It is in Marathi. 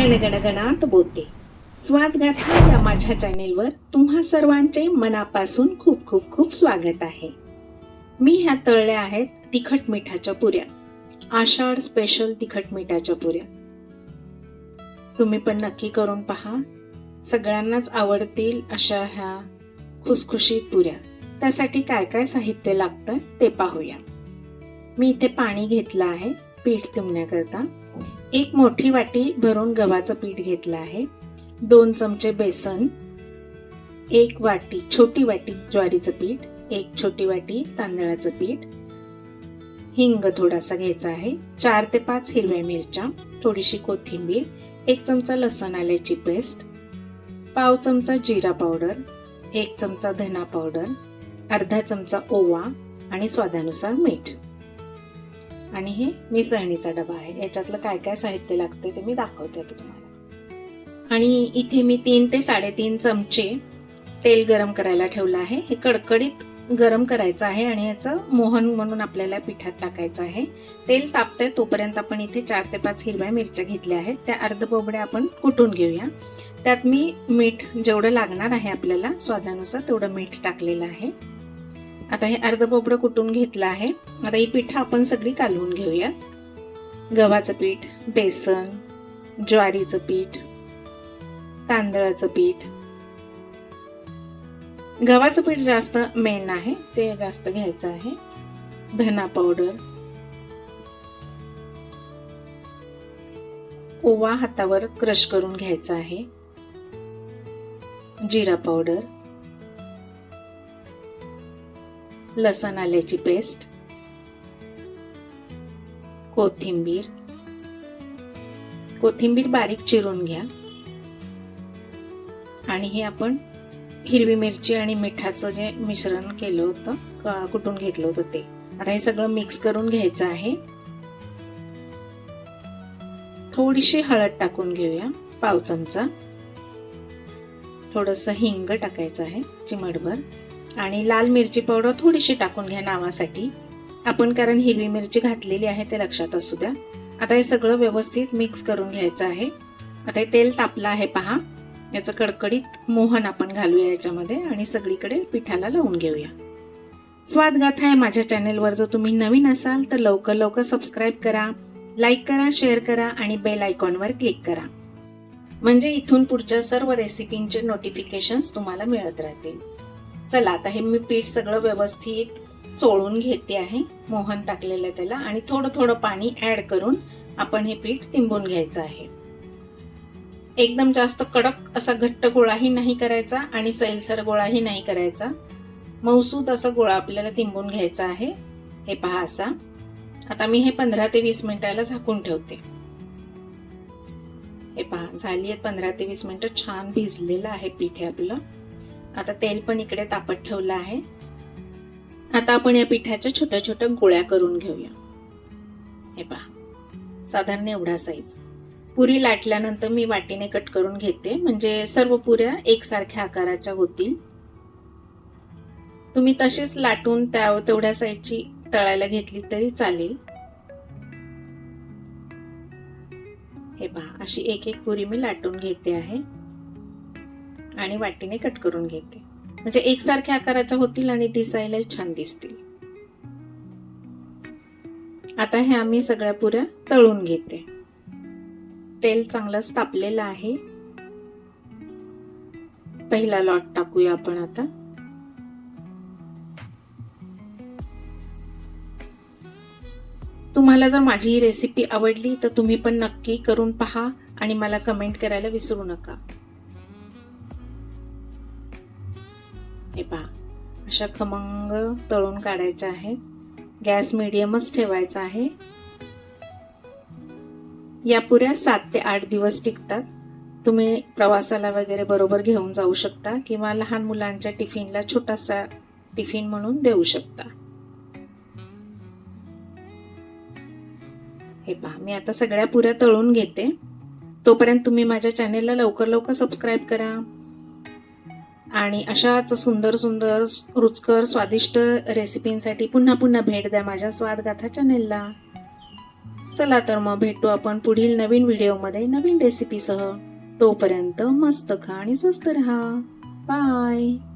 गणगणात बोलते. स्वादगाथा या माझ्या चॅनेलवर तुम्हा सर्वांचे मनापासून खूप खूप खूप स्वागत आहे. मी ह्या तळल्या आहेत तिखट मिठाच्या पुऱ्या. आषाढ स्पेशल तिखट मिठाच्या पुऱ्या. तुम्ही पण नक्की करून पहा. सगळ्यांनाच आवडतील अशा ह्या खुसखुशीत पुऱ्या. त्यासाठी काय काय साहित्य लागतं ते पाहूया. मी इथे पाणी घेतलं आहे पीठ तुमण्याकरता. एक मोठी वाटी भरून गव्हाचं पीठ घेतलं आहे. दोन चमचे बेसन एक वाटी छोटी वाटी ज्वारीचं पीठ एक छोटी वाटी तांदळाचं पीठ. हिंग थोडासा घ्यायचा आहे. चार ते पाच हिरव्या मिरच्या थोडीशी कोथिंबीर एक चमचा लसण आल्याची पेस्ट पाव चमचा जिरा पावडर एक चमचा धना पावडर अर्धा चमचा ओवा आणि स्वादानुसार मीठ. आणि हे मिसळणीचा डबा आहे. याच्यातलं काय काय साहित्य लागते ते मी दाखवते आता तुम्हाला. आणि इथे मी तीन ते साडेतीन चमचे तेल गरम करायला ठेवलं आहे. हे कडकडीत गरम करायचं आहे आणि याचं मोहन म्हणून आपल्याला पिठात टाकायचं आहे. तेल तापतंय तोपर्यंत आपण इथे चार ते पाच हिरव्या मिरच्या घेतल्या आहेत. त्या अर्ध बोबड्या आपण कुटून घेऊया? त्यात मी मीठ जेवढं लागणार आहे आपल्याला स्वादानुसार तेवढं मीठ टाकलेलं आहे. आता हे अर्ध बोबडं कुटून घेतलं आहे. आता ही पिठं आपण सगळी कालवून घेऊया. गव्हाचं पीठ बेसन ज्वारीचं पीठ तांदळाचं पीठ. गव्हाचं पीठ जास्त मेन आहे ते जास्त घ्यायचं आहे. धना पावडर ओवा हातावर क्रश करून घ्यायचा आहे. जिरा पावडर लसण आल्याची पेस्ट कोथिंबीर. कोथिंबीर बारीक चिरून घ्या. आणि हे आपण हिरवी मिरची आणि मिठाचं जे मिश्रण केलं होतं कुटून घेतलं होतं ते. आता हे सगळं मिक्स करून घ्यायचं आहे. थोडीशी हळद टाकून घेऊया पाव चमचा. थोडस हिंग टाकायचं आहे चिमटभर. आणि लाल मिरची पावडर थोडीशी टाकून घ्या नावासाठी. आपण कारण हिरवी मिरची घातलेली आहे ते लक्षात असू द्या. आता हे सगळं व्यवस्थित मिक्स करून घ्यायचं आहे. आता हे तेल तापलं आहे पहा. याचं कडकडीत मोहन आपण घालूया याच्यामध्ये आणि सगळीकडे पिठाला लावून घेऊया. स्वादगाथा आहे माझ्या चॅनेलवर. जर तुम्ही नवीन असाल तर लवकर लवकर सबस्क्राईब करा लाईक करा शेअर करा आणि बेल आयकॉनवर क्लिक करा. म्हणजे इथून पुढच्या सर्व रेसिपींचे नोटिफिकेशन्स तुम्हाला मिळत राहतील. चला आता हे मी पीठ सगळं व्यवस्थित चोळून घेते आहे. मोहन टाकलेलं आहे त्याला. आणि थोडं थोडं पाणी ऍड करून आपण हे पीठ तिंबून घ्यायचं आहे. एकदम जास्त कडक असा घट्ट गोळाही नाही करायचा आणि सैलसर गोळाही नाही करायचा. मऊसूद असा गोळा आपल्याला तिंबून घ्यायचा आहे. हे पहा असा. आता मी हे पंधरा ते वीस मिनिटाला झाकून ठेवते. हे पहा झाली आहेत पंधरा ते वीस मिनिटं. छान भिजलेलं आहे पीठ हे आपलं. आता तेल पण इकडे तापत ठेवलं आहे. आता आपण या पिठाच्या छोट्या छोट्या गोळ्या करून घेऊया. हे पहा. साधारण एवढा साईज पुरी लाटल्यानंतर मी वाटीने कट करून घेते. म्हणजे सर्व पुऱ्या एकसारख्या आकाराच्या होतील. तुम्ही तशीच लाटून त्या तेवढ्या साईजची तळायला घेतली तरी चालेल. हे पहा. अशी एक एक पुरी मी लाटून घेते आहे. आणि वाटीने कट करून घेते. म्हणजे एकसारख्या आकाराच्या होतील आणि दिसायलाही छान दिसतील. आता हे आम्ही सगळ्या पुऱ्या तळून घेते. तेल चांगलंच तापलेलं आहे. पहिला लॉट टाकूया आपण आता. तुम्हाला जर माझी ही रेसिपी आवडली तर तुम्ही पण नक्की करून पहा आणि मला कमेंट करायला विसरू नका. हे पहा. अशा खमंग तळून काढायच्या आहेत. गॅस मिडियमच ठेवायचा आहे. या पुऱ्या सात ते आठ दिवस टिकतात. तुम्ही प्रवासाला वगैरे बरोबर घेऊन जाऊ शकता किंवा लहान मुलांच्या टिफिनला छोटासा टिफिन म्हणून देऊ शकता. हे पहा मी आता सगळ्या पुऱ्या तळून घेते. तोपर्यंत तुम्ही माझ्या चॅनेलला लवकर लवकर सबस्क्राईब करा. आणि अशाच सुंदर सुंदर रुचकर स्वादिष्ट रेसिपींसाठी पुन्हा पुन्हा भेट द्या माझ्या स्वादगाथा चॅनेलला चला तर मग भेटू आपण पुढील नवीन व्हिडिओमध्ये नवीन रेसिपीसह तोपर्यंत मस्त खा आणि स्वस्त रहा. बाय